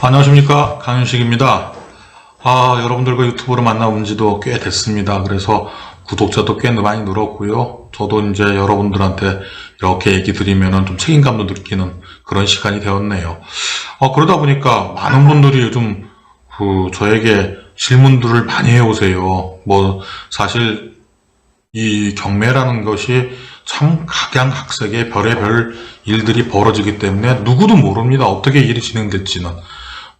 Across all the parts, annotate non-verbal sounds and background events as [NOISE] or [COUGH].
안녕하십니까 강윤식입니다. 아 여러분들과 유튜브로 만나본 지도 꽤 됐습니다. 그래서 구독자도 꽤 많이 늘었고요. 저도 이제 여러분들한테 이렇게 얘기 드리면은 좀 책임감도 느끼는 그런 시간이 되었네요. 어, 그러다 보니까 많은 분들이 요즘 그 저에게 질문들을 많이 해오세요. 뭐 사실 이 경매라는 것이 참 각양각색의 별의별 일들이 벌어지기 때문에 누구도 모릅니다. 어떻게 일이 진행될지는.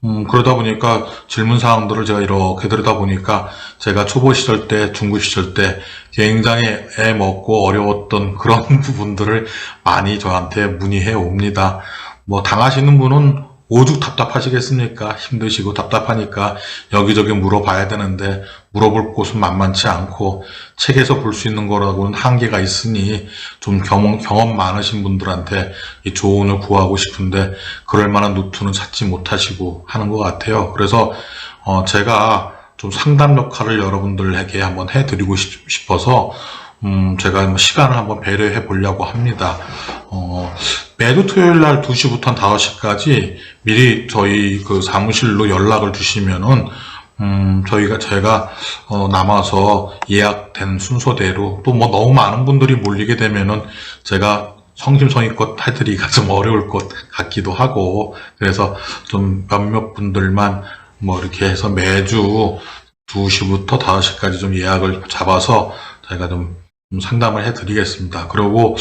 음, 그러다 보니까 질문 사항들을 제가 이렇게 들여다 보니까 제가 초보 시절 때, 중고 시절 때 굉장히 애 먹고 어려웠던 그런 [LAUGHS] 부분들을 많이 저한테 문의해 옵니다. 뭐 당하시는 분은 오죽 답답하시겠습니까? 힘드시고 답답하니까 여기저기 물어봐야 되는데 물어볼 곳은 만만치 않고 책에서 볼 수 있는 거라고는 한계가 있으니 좀 경험, 경험 많으신 분들한테 이 조언을 구하고 싶은데 그럴 만한 루트는 찾지 못하시고 하는 것 같아요. 그래서 어, 제가 좀 상담 역할을 여러분들에게 한번 해드리고 싶- 싶어서 음, 제가 뭐 시간을 한번 배려해 보려고 합니다. 어, 매주 토요일 날 2시부터 한 5시까지 미리 저희 그 사무실로 연락을 주시면은 음, 저희가 제가 어, 남아서 예약된 순서대로 또 뭐 너무 많은 분들이 몰리게 되면은 제가 성심성의껏 [LAUGHS] 해드리기가 좀 어려울 것 같기도 하고 그래서 좀 몇몇 분들만 뭐 이렇게 해서 매주 2시부터 5시까지 좀 예약을 잡아서 저희가 좀좀 상담을 해드리겠습니다. 그리고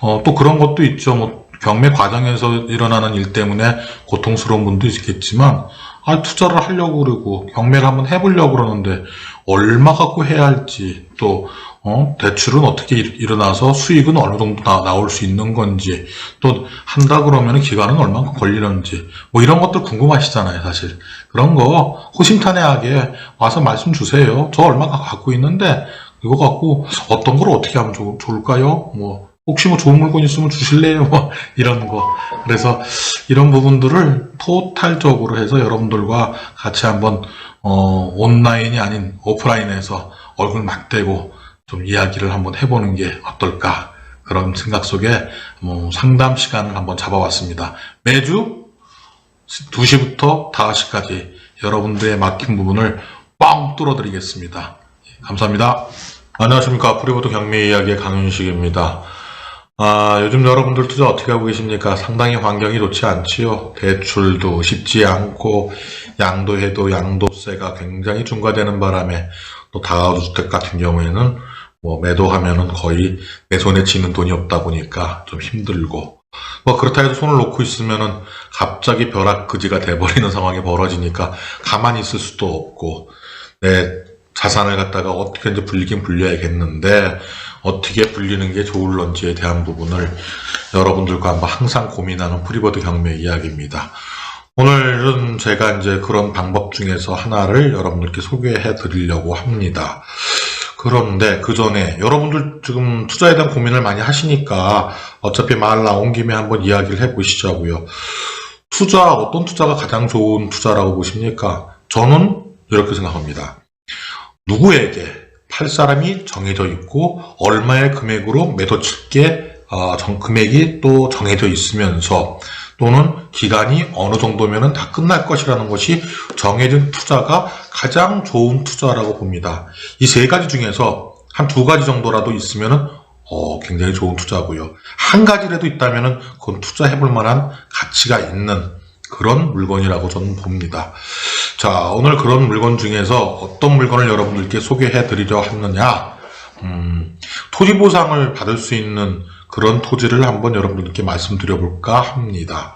어, 또 그런 것도 있죠. 뭐 경매 과정에서 일어나는 일 때문에 고통스러운 분도 있겠지만 아 투자를 하려고 그러고 경매를 한번 해보려고 그러는데 얼마 갖고 해야 할지 또 어, 대출은 어떻게 일- 일어나서 수익은 어느 정도 나, 나올 수 있는 건지 또 한다 그러면 기간은 얼마나 걸리는지 뭐 이런 것들 궁금하시잖아요 사실 그런 거 호심탄회하게 와서 말씀 주세요 저 얼마 갖고 있는데 이거 갖고 어떤 걸 어떻게 하면 좋, 좋을까요? 뭐 혹시 뭐 좋은 물건 있으면 주실래요? 뭐 [LAUGHS] 이런 거. 그래서 이런 부분들을 토탈적으로 해서 여러분들과 같이 한번 어, 온라인이 아닌 오프라인에서 얼굴 맞대고 좀 이야기를 한번 해보는 게 어떨까 그런 생각 속에 뭐 상담 시간을 한번 잡아왔습니다. 매주 2시부터 5시까지 여러분들의 막힌 부분을 뻥 뚫어드리겠습니다. 감사합니다. 안녕하십니까. 프리보드 경매 이야기의 강윤식입니다. 아, 요즘 여러분들 투자 어떻게 하고 계십니까? 상당히 환경이 좋지 않지요. 대출도 쉽지 않고, 양도해도 양도세가 굉장히 중과되는 바람에, 또 다가주택 같은 경우에는, 뭐, 매도하면은 거의 내 손에 쥐는 돈이 없다 보니까 좀 힘들고, 뭐, 그렇다 해서 손을 놓고 있으면은 갑자기 벼락그지가 돼버리는 [LAUGHS] 상황이 벌어지니까 가만히 있을 수도 없고, 내 자산을 갖다가 어떻게 이제 불리긴 불려야겠는데 어떻게 불리는 게 좋을런지에 대한 부분을 여러분들과 한번 항상 고민하는 프리버드 경매 이야기입니다. 오늘은 제가 이제 그런 방법 중에서 하나를 여러분들께 소개해 드리려고 합니다. 그런데 그 전에 여러분들 지금 투자에 대한 고민을 많이 하시니까 어차피 말 나온 김에 한번 이야기를 해 보시자고요. 투자, 어떤 투자가 가장 좋은 투자라고 보십니까? 저는 이렇게 생각합니다. 누구에게 팔 사람이 정해져 있고 얼마의 금액으로 매도 칠게 어, 정- 금액이 또 정해져 있으면서 또는 기간이 어느 정도면은 다 끝날 것이라는 것이 정해진 투자가 가장 좋은 투자라고 봅니다. 이 세 가지 중에서 한 두 가지 정도라도 있으면은 어, 굉장히 좋은 투자고요. 한 가지라도 있다면은 그건 투자해볼 만한 가치가 있는 그런 물건이라고 저는 봅니다. 자, 오늘 그런 물건 중에서 어떤 물건을 여러분들께 소개해 드리려 하느냐, 음, 토지 보상을 받을 수 있는 그런 토지를 한번 여러분들께 말씀드려 볼까 합니다.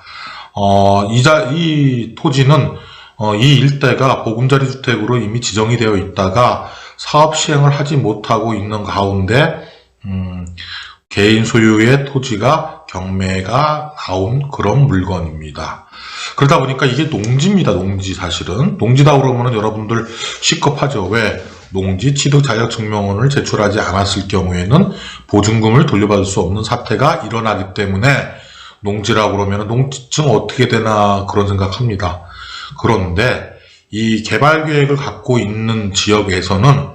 어, 이자, 이 토지는, 어, 이 일대가 보금자리 주택으로 이미 지정이 되어 있다가 사업 시행을 하지 못하고 있는 가운데, 음, 개인 소유의 토지가 경매가 나온 그런 물건입니다. 그러다 보니까 이게 농지입니다, 농지 사실은. 농지다 그러면은 여러분들 시급하죠. 왜? 농지 취득 자격 증명원을 제출하지 않았을 경우에는 보증금을 돌려받을 수 없는 사태가 일어나기 때문에 농지라고 그러면 농지증 어떻게 되나 그런 생각합니다. 그런데 이 개발 계획을 갖고 있는 지역에서는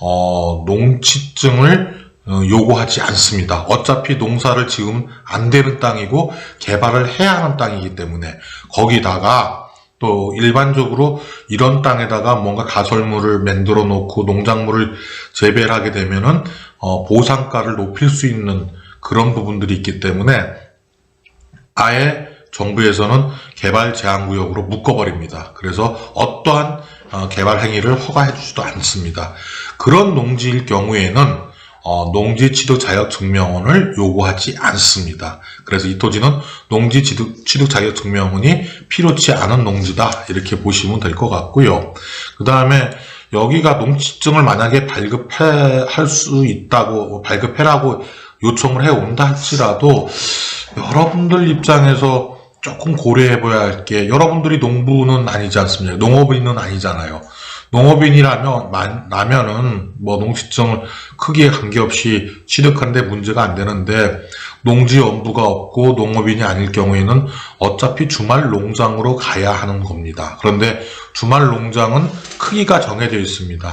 어, 농지증을 어, 요구하지 않습니다. 어차피 농사를 지으면 안 되는 땅이고 개발을 해야 하는 땅이기 때문에 거기다가 또 일반적으로 이런 땅에다가 뭔가 가설물을 만들어 놓고 농작물을 재배를 하게 되면은 어, 보상가를 높일 수 있는 그런 부분들이 있기 때문에 아예 정부에서는 개발 제한 구역으로 묶어버립니다. 그래서 어떠한 어, 개발 행위를 허가해 주지도 않습니다. 그런 농지일 경우에는 어, 농지 취득 자격 증명원을 요구하지 않습니다. 그래서 이 토지는 농지 취득, 취득 자격 증명원이 필요치 않은 농지다 이렇게 보시면 될 것 같고요. 그 다음에 여기가 농지증을 만약에 발급해 할 수 있다고 발급해라고 요청을 해 온다 할지라도 여러분들 입장에서 조금 고려해 봐야 할 게 여러분들이 농부는 아니지 않습니까? 농업인은 아니잖아요. 농업인이라면 만- 라면은 뭐 농지증을 크기에 관계없이 취득하는데 문제가 안 되는데 농지 연부가 없고 농업인이 아닐 경우에는 어차피 주말 농장으로 가야 하는 겁니다. 그런데 주말 농장은 크기가 정해져 있습니다.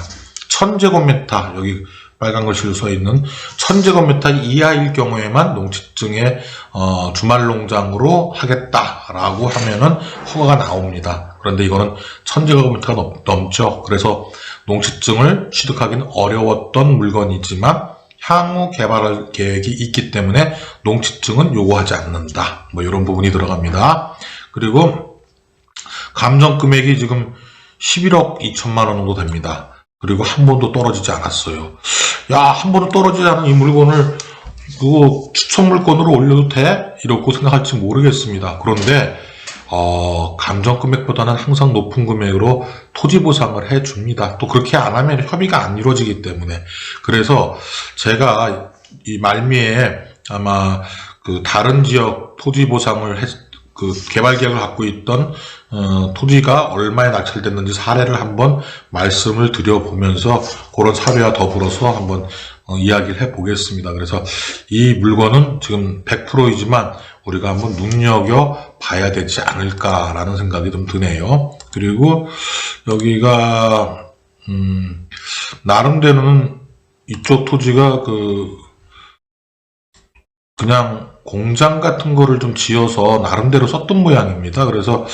1000제곱미터 여기 빨간 글씨로 써 있는 1000제곱미터 이하일 경우에만 농지증에 어, 주말 농장으로 하겠다라고 하면은 허가가 나옵니다. 그런데 이거는 1000제곱미터가 넘, 넘죠. 그래서 농지증을 취득하기는 어려웠던 물건이지만 향후 개발할 계획이 있기 때문에 농지증은 요구하지 않는다. 뭐 이런 부분이 들어갑니다. 그리고 감정 금액이 지금 11억 2천만 원 정도 됩니다. 그리고 한 번도 떨어지지 않았어요. 야, 한 번도 떨어지지 않은 이 물건을 그거 추천 물건으로 올려도 돼? 이렇게 생각할지 모르겠습니다. 그런데 어, 감정 금액보다는 항상 높은 금액으로 토지 보상을 해 줍니다. 또 그렇게 안 하면 협의가 안 이루어지기 때문에 그래서 제가 이 말미에 아마 그 다른 지역 토지 보상을 했, 그 개발 계획을 갖고 있던 어, 토지가 얼마에 낙찰됐는지 사례를 한번 말씀을 드려보면서 그런 사례와 더불어서 한번 어, 이야기를 해보겠습니다. 그래서 이 물건은 지금 100%이지만 우리가 한번 눈여겨 봐야 되지 않을까라는 생각이 좀 드네요. 그리고 여기가 음, 나름대로는 이쪽 토지가 그 그냥 공장 같은 거를 좀 지어서 나름대로 썼던 모양입니다. 그래서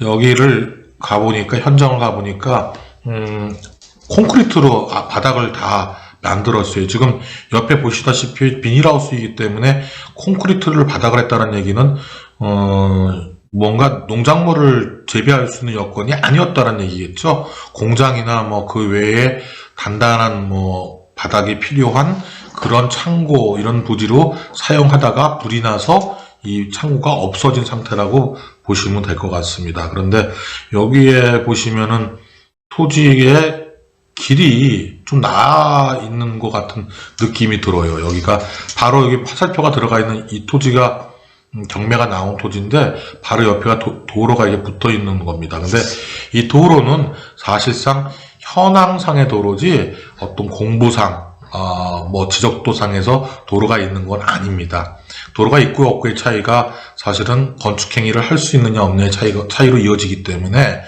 여기를 가보니까 현장을 가보니까 음, 콘크리트로 아, 바닥을 다 만들었어요. 지금 옆에 보시다시피 비닐하우스이기 때문에 콘크리트를 바닥을 했다는 얘기는 어, 뭔가 농작물을 재배할 수 있는 여건이 아니었다는 얘기겠죠. 공장이나 뭐 그 외에 단단한 뭐 바닥이 필요한 그런 창고 이런 부지로 사용하다가 불이 나서 이 창고가 없어진 상태라고 보시면 될 것 같습니다. 그런데 여기에 보시면은 토지의 길이 좀 나아 있는 것 같은 느낌이 들어요. 여기가 바로 여기 화살표가 들어가 있는 이 토지가 음, 경매가 나온 토지인데 바로 옆에가 도, 도로가 이게 붙어 있는 겁니다. 근데 이 도로는 사실상 현황상의 도로지 어떤 공부상 어, 뭐 지적도상에서 도로가 있는 건 아닙니다. 도로가 있고 없고의 차이가 사실은 건축 행위를 할 수 있느냐 없느냐의 차이가, 차이로 이어지기 때문에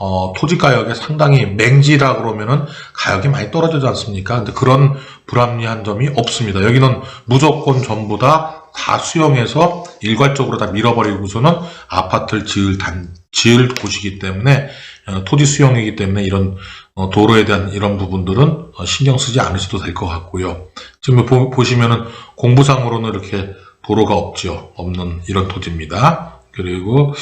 어, 토지 가격에 상당히 맹지라 그러면은 가격이 많이 떨어지지 않습니까? 근데 그런 불합리한 점이 없습니다. 여기는 무조건 전부 다 다 수용해서 일괄적으로 다 밀어버리고서는 아파트를 지을 단, 지을 곳이기 때문에 어, 토지 수용이기 때문에 이런 어, 도로에 대한 이런 부분들은 어, 신경 쓰지 않으셔도 될 것 같고요. 지금 보, 보시면은 공부상으로는 이렇게 도로가 없죠. 없는 이런 토지입니다. 그리고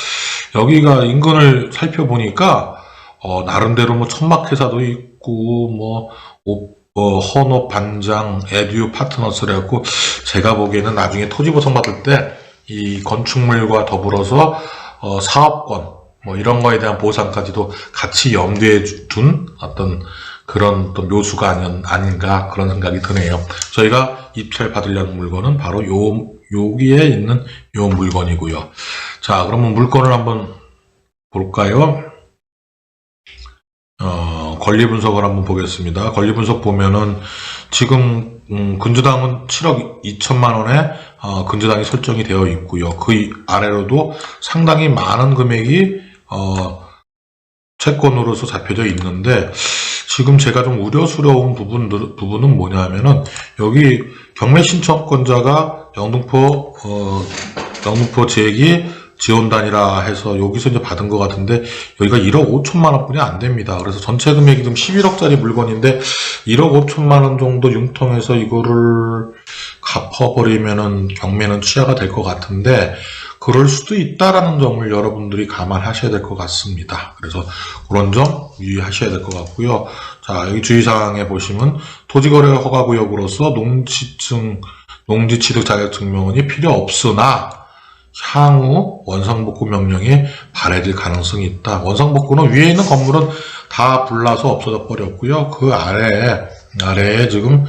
여기가 인근을 살펴보니까 어, 나름대로 뭐 천막회사도 있고 뭐 오- 어, 헌업 반장 에듀 파트너스를 해갖고 제가 보기에는 나중에 토지 보상 받을 때 이 건축물과 더불어서 어, 사업권 뭐 이런 거에 대한 보상까지도 같이 염두에 주- 둔 어떤 그런 또 묘수가 아닌, 아닌가 그런 생각이 드네요. 저희가 입찰 받으려는 물건은 바로 요 여기에 있는 요 물건이고요. 자, 그러면 물건을 한번 볼까요? 어, 권리 분석을 한번 보겠습니다. 권리 분석 보면은 지금 음, 근저당은 7억 2천만 원에 어, 근저당이 설정이 되어 있고요. 그 이- 아래로도 상당히 많은 금액이 어, 채권으로서 잡혀져 있는데 지금 제가 좀 우려스러운 부분들, 부분은 뭐냐면은, 여기 경매 신청권자가 영등포, 어, 영등포 지역이 지원단이라 해서 여기서 이제 받은 것 같은데, 여기가 1억 5천만 원 뿐이 안 됩니다. 그래서 전체 금액이 지금 11억짜리 물건인데, 1억 5천만 원 정도 융통해서 이거를 갚아버리면은 경매는 취하가 될 것 같은데, 그럴 수도 있다라는 점을 여러분들이 감안하셔야 될 것 같습니다. 그래서 그런 점 유의하셔야 될 것 같고요. 자, 여기 주의사항에 보시면 토지거래 허가구역으로서 농지증, 농지취득 자격증명원이 필요 없으나 향후 원상복구 명령이 발해질 가능성이 있다. 원상복구는 위에 있는 건물은 다 불나서 없어져 버렸고요. 그 아래에 아래에 지금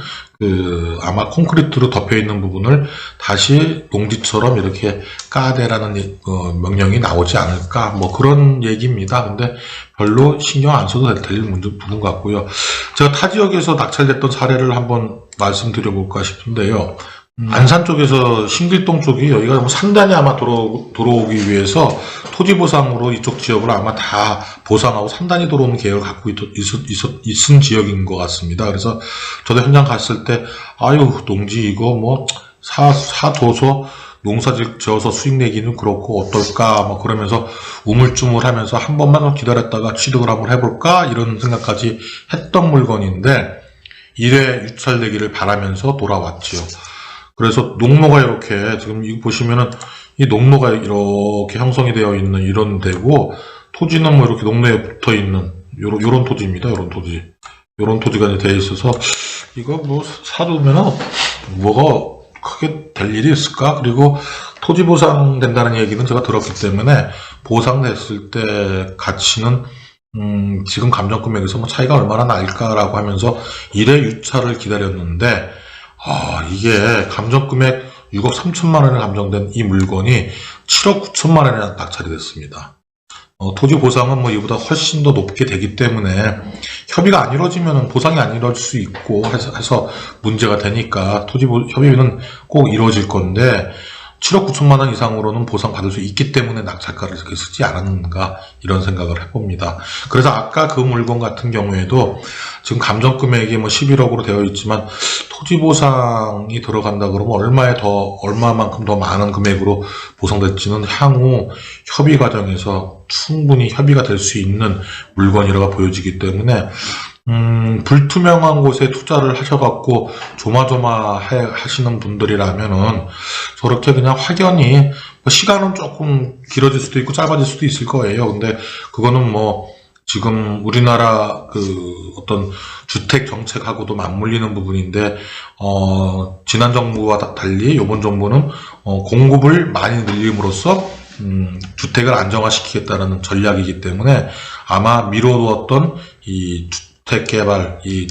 그 아마 콘크리트로 덮여 있는 부분을 다시 농지처럼 이렇게 까대라는 이- 어, 명령이 나오지 않을까 뭐 그런 얘기입니다. 근데 별로 신경 안 써도 될- 될 문제 부분 같고요. 제가 타 지역에서 낙찰됐던 사례를 한번 말씀드려 볼까 싶은데요. 음, 안산 쪽에서 신길동 쪽이 여기가 뭐 상단이 아마 들어, 들어오기 위해서 토지 보상으로 이쪽 지역을 아마 다 보상하고 상단이 들어오는 계획을 갖고 있, 있, 있, 은 지역인 것 같습니다. 그래서 저도 현장 갔을 때, 아유, 농지 이거 뭐, 사, 사도서 농사 지- 지어서 수익 내기는 그렇고 어떨까, 뭐 그러면서 우물쭈물 하면서 한 번만 기다렸다가 취득을 한번 해볼까, 이런 생각까지 했던 물건인데, 일회 유찰되기를 바라면서 돌아왔지요. 그래서 농로가 이렇게 지금 이거 보시면은 이 농로가 이렇게 형성이 되어 있는 이런 데고 토지는 뭐 이렇게 농로에 붙어 있는 요런 요런 토지입니다. 요런 토지. 요런 토지가 이제 되어 있어서 이거 뭐 사두면은 뭐가 크게 될 일이 있을까? 그리고 토지 보상 된다는 얘기는 제가 들었기 때문에 보상됐을 때 가치는 음, 지금 감정 금액에서 뭐 차이가 얼마나 날까라고 하면서 일회 유찰을 기다렸는데 아, 이게 감정금액 6억 3천만 원에 감정된 이 물건이 7억 9천만 원에 낙찰이 됐습니다. 어, 토지 보상은 뭐 이보다 훨씬 더 높게 되기 때문에 협의가 안 이루어지면 보상이 안 이루어질 수 있고 해서, 해서 문제가 되니까 토지 보- 협의는 꼭 이루어질 건데 7억 9천만 원 이상으로는 보상 받을 수 있기 때문에 낙찰가를 이렇게 쓰지 않았는가 이런 생각을 해봅니다. 그래서 아까 그 물건 같은 경우에도 지금 감정 금액이 뭐 11억으로 되어 있지만 토지 보상이 들어간다 그러면 얼마에 더 얼마만큼 더 많은 금액으로 보상될지는 향후 협의 과정에서 충분히 협의가 될 수 있는 물건이라고 보여지기 때문에 음, 불투명한 곳에 투자를 하셔갖고 조마조마 해- 하시는 분들이라면은 저렇게 그냥 확연히 뭐 시간은 조금 길어질 수도 있고 짧아질 수도 있을 거예요. 근데 그거는 뭐 지금 우리나라 그 어떤 주택 정책하고도 맞물리는 부분인데 어 지난 정부와 다- 달리 이번 정부는 어 공급을 많이 늘림으로써 음 주택을 안정화시키겠다는 전략이기 때문에 아마 미뤄두었던 이 주 택 개발 이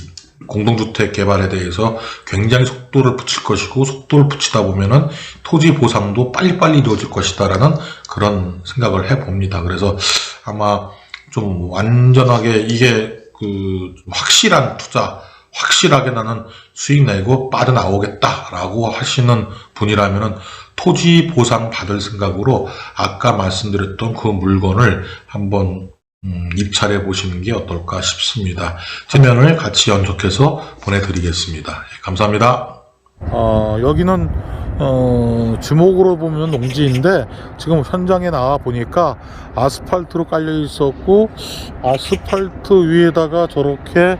공동주택 개발에 대해서 굉장히 속도를 붙일 것이고 속도를 붙이다 보면은 토지 보상도 빨리빨리 이루어질 것이다라는 그런 생각을 해 봅니다. 그래서 아마 좀 완전하게 이게 그 확실한 투자, 확실하게 나는 수익 내고 빠져나오겠다라고 하시는 분이라면은 토지 보상 받을 생각으로 아까 말씀드렸던 그 물건을 한번 음, 입찰해 보시는 게 어떨까 싶습니다. 화면을 같이 연속해서 보내드리겠습니다. 예, 감사합니다. 어, 여기는 어, 주목으로 보면 농지인데 지금 현장에 나와 보니까 아스팔트로 깔려 있었고 아스팔트 위에다가 저렇게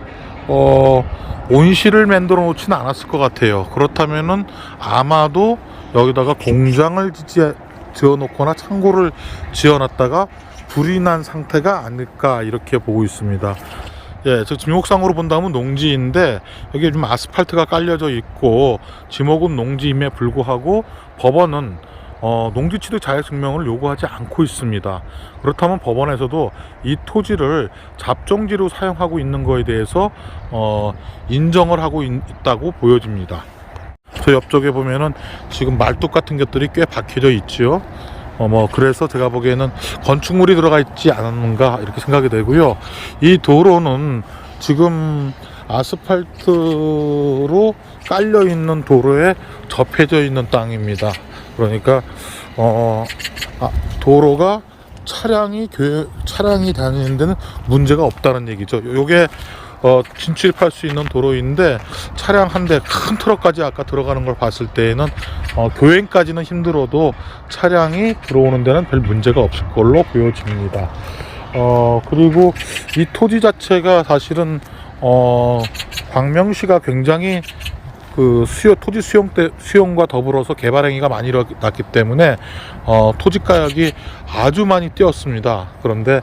어, 온실을 만들어 놓지는 않았을 것 같아요. 그렇다면은 아마도 여기다가 공장을 지어, 지어 놓거나 창고를 지어 놨다가 불이 난 상태가 아닐까 이렇게 보고 있습니다. 예, 저 지목상으로 본다면 농지인데 여기 좀 아스팔트가 깔려져 있고 지목은 농지임에 불구하고 법원은 어, 농지취득 자격증명을 요구하지 않고 있습니다. 그렇다면 법원에서도 이 토지를 잡종지로 사용하고 있는 거에 대해서 어, 인정을 하고 있, 있다고 보여집니다. 저 옆쪽에 보면은 지금 말뚝 같은 것들이 꽤 박혀져 있지요. 어, 뭐, 그래서 제가 보기에는 건축물이 들어가 있지 않았는가, 이렇게 생각이 되고요. 이 도로는 지금 아스팔트로 깔려 있는 도로에 접해져 있는 땅입니다. 그러니까, 어, 아, 도로가 차량이 교 차량이 다니는 데는 문제가 없다는 얘기죠. 요게 어, 진출입할 수 있는 도로인데 차량 한 대 큰 트럭까지 아까 들어가는 걸 봤을 때에는 어, 교행까지는 힘들어도 차량이 들어오는 데는 별 문제가 없을 걸로 보여집니다. 어, 그리고 이 토지 자체가 사실은 어, 광명시가 굉장히 그 수요 토지 수용 때 수용과 더불어서 개발 행위가 많이 일어났기 때문에 어, 토지 가격이 아주 많이 뛰었습니다. 그런데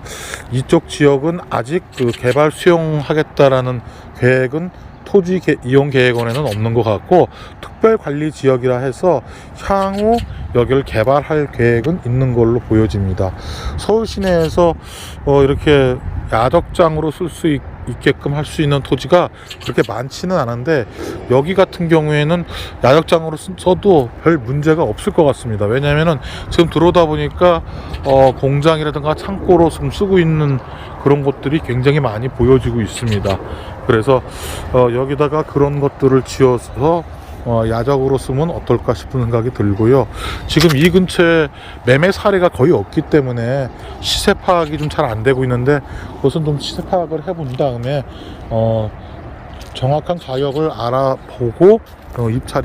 이쪽 지역은 아직 그 개발 수용하겠다라는 계획은 토지 개- 이용 계획원에는 없는 것 같고 특별 관리 지역이라 해서 향후 여기를 개발할 계획은 있는 걸로 보여집니다. 서울 시내에서 어, 이렇게 야적장으로 쓸 수 있게 끔 할 수 있는 토지가 그렇게 많지는 않은데 여기 같은 경우에는 야적장으로 쓴- 써도 별 문제가 없을 것 같습니다. 왜냐하면은 지금 들어오다 보니까 어, 공장이라든가 창고로 지금 쓰고 있는 그런 것들이 굉장히 많이 보여지고 있습니다. 그래서 어, 여기다가 그런 것들을 지어서 어, 야적으로 쓰면 어떨까 싶은 생각이 들고요. 지금 이 근처에 매매 사례가 거의 없기 때문에 시세 파악이 좀 잘 안 되고 있는데 그것은 좀 시세 파악을 해본 다음에 어, 정확한 가격을 알아보고 어, 입찰이